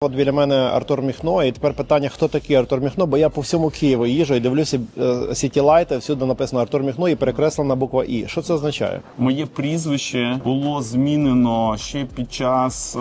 От біля мене Артур Міхно, і тепер питання, хто такий Артур Міхно, бо я по всьому Києву їжджу і дивлюся Сіті Лайти, всюди написано Артур Міхно і перекреслена буква І. Що це означає? Моє прізвище було змінено ще під час, е,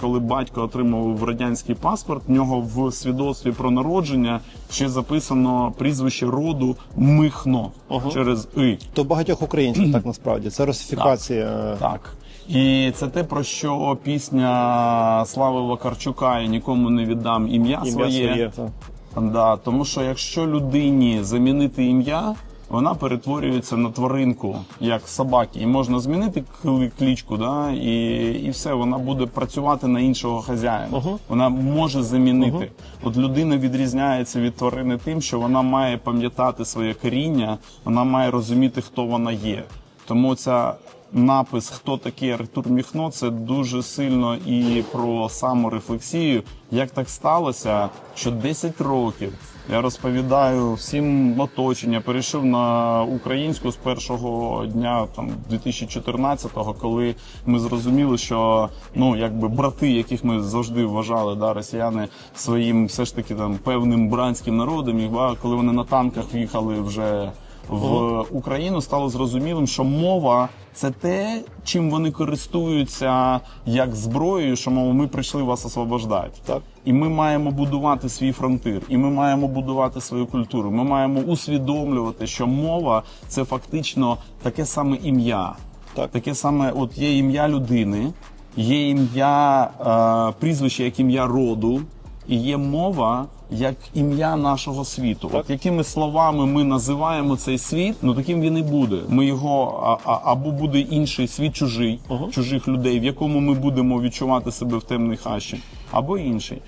коли батько отримав радянський паспорт. В нього в свідоцтві про народження ще записано прізвище роду Михно через И. То багатьох українців так насправді. Це русифікація. е, Так. І це те, про що пісня Слави Вакарчука я нікому не віддам ім'я, Ім'я своє. своє. так. Да, тому що якщо людині замінити ім'я, вона перетворюється на тваринку, як собаки. І можна змінити кличку, да, і, і все, вона буде працювати на іншого хазяїна. Вона може замінити. От людина відрізняється від тварини тим, що вона має пам'ятати своє коріння, вона має розуміти, хто вона є. Тому ця напис Хто такий Артур Міхно це дуже сильно і про саморефлексію. Як так сталося, що 10 років я розповідаю всім оточення, перейшов на українську з першого дня там 2014-го, коли ми зрозуміли, що ну якби брати, яких ми завжди вважали, да, росіяни своїм все ж таки там певним бранським народом, і коли вони на танках в'їхали вже в Україну стало зрозумілим, що мова це те, чим вони користуються як зброєю, що мов ми прийшли вас освобождати. Так. І ми маємо будувати свій фронтир, і ми маємо будувати свою культуру. Ми маємо усвідомлювати, що мова це фактично таке саме ім'я. Так. Таке саме, от є ім'я людини, є ім'я е, прізвище як ім'я роду, і є мова як ім'я нашого світу. От якими словами ми називаємо цей світ, ну таким він і буде. Ми його а, а, або буде інший світ чужий, чужих людей, в якому ми будемо відчувати себе в темній хащі, або інший.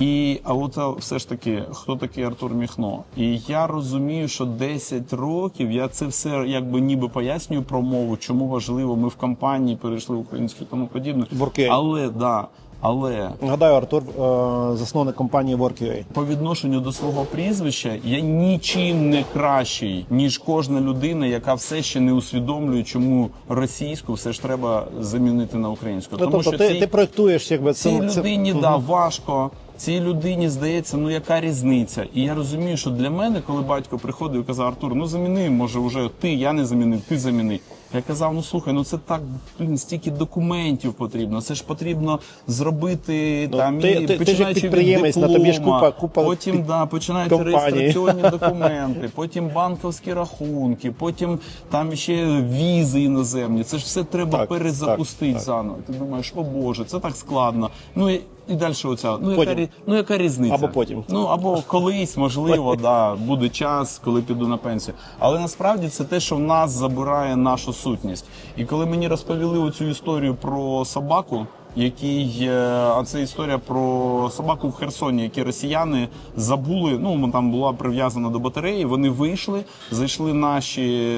І а от все ж таки, хто такий Артур Міхно? І я розумію, що 10 років я це все якби ніби пояснюю про мову, чому важливо. Ми в компанії перейшли в українську тому подібне. Workday. Але да, але Нагадаю, Артур е, засновник компанії Work.ua. по відношенню до свого прізвища я нічим не кращий, ніж кожна людина, яка все ще не усвідомлює, чому російську все ж треба замінити на українську. Ну, тобто ти, ці- ти проєктуєш якби Цій це, це- людині да, важко. Цій людині здається, ну яка різниця? І я розумію, що для мене, коли батько приходив і казав Артур, ну заміни, може, вже ти, я не замінив, ти заміни. Я казав, ну слухай, ну це так блін, стільки документів потрібно. Це ж потрібно зробити Ну, там ти- і ти- ти від підприємець, на тобі ж купа- купа потім під- да, починаються реєстраційні документи, потім банківські рахунки, потім там ще візи іноземні. Це ж все треба Так, перезапустити так, так. заново. Ти думаєш, о Боже, це так складно. Ну і, і далі оця. Ну яка, Потім. рі- ну яка різниця? Або потім. Ну або колись, можливо, да, буде час, коли піду на пенсію. Але насправді це те, що в нас забирає нашу сутність. І коли мені розповіли оцю історію про собаку. Який е, а це історія про собаку в Херсоні, які росіяни забули. Ну там була прив'язана до батареї. Вони вийшли, зайшли наші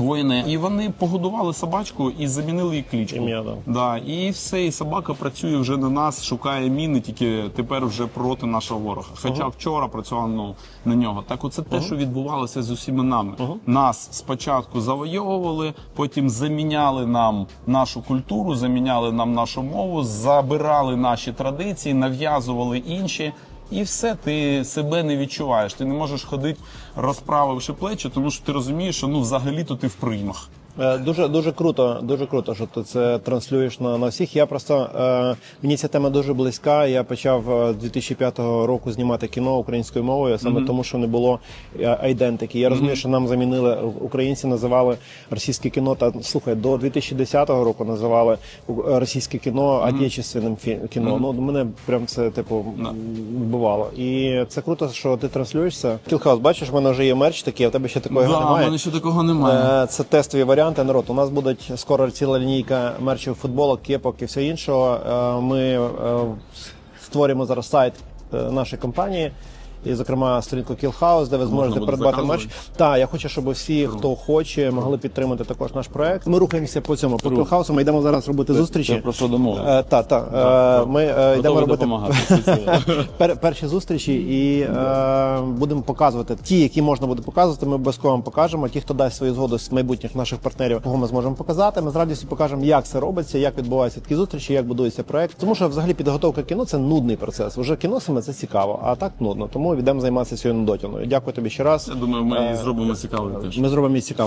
воїни, і вони погодували собачку і замінили їй кличку. Ім'я, да. Да, і все, і собака працює вже на нас, шукає міни, тільки тепер вже проти нашого ворога. Хоча вчора працював ну, на нього. Так, оце те, що відбувалося з усіма нами. Нас спочатку завойовували, потім заміняли нам нашу культуру, заміняли нам нашу мову, забирали наші традиції, нав'язували інші. І все, ти себе не відчуваєш. Ти не можеш ходити, розправивши плечі, тому що ти розумієш, що ну взагалі-то ти в приймах. Е, Дуже дуже круто, дуже круто, що ти це транслюєш на, на всіх. Я просто е, мені ця тема дуже близька. Я почав е, 2005 року знімати кіно українською мовою, саме тому, що не було е, айдентики. Я розумію, що нам замінили українці, називали російське кіно. Та слухай, до 2010 року називали російське кіно отечественним фі- кіно. Ну мене прям це типу вбивало. І це круто, що ти транслюєшся. Кілхаус, бачиш, в мене вже є мерч такий, а в тебе ще такого Да, немає. мене ще такого немає. Е, Це тестові варіанти. Народ, у нас будуть скоро ціла лінійка мерчів, футболок, кепок і все іншого. Е, Ми е, створюємо зараз сайт е, нашої компанії. І, зокрема, сторінку Killhouse, де ви зможете придбати заказувати? Так, я хочу, щоб всі, хто хоче, могли підтримати також наш проект. Ми рухаємося по цьому по Killhouse, Ми йдемо зараз робити зустрічі. Це про що домовилися? Е, Та, та. Е, Ми е, йдемо робити перші зустрічі і е, будемо показувати ті, які можна буде показувати. Ми обов'язково покажемо. Ті, хто дасть свою згоду з майбутніх наших партнерів, кого ми зможемо показати. Ми з радістю покажемо, як це робиться, як відбуваються такі зустрічі, як будується проект. Тому що взагалі підготовка кіно це нудний процес. Вже кіно саме це цікаво, а так нудно. Тому йдемо займатися сьогодні дотяною. Дякую тобі ще раз. Я думаю, ми і зробимо цікаве теж. Ми зробимо і цікаво.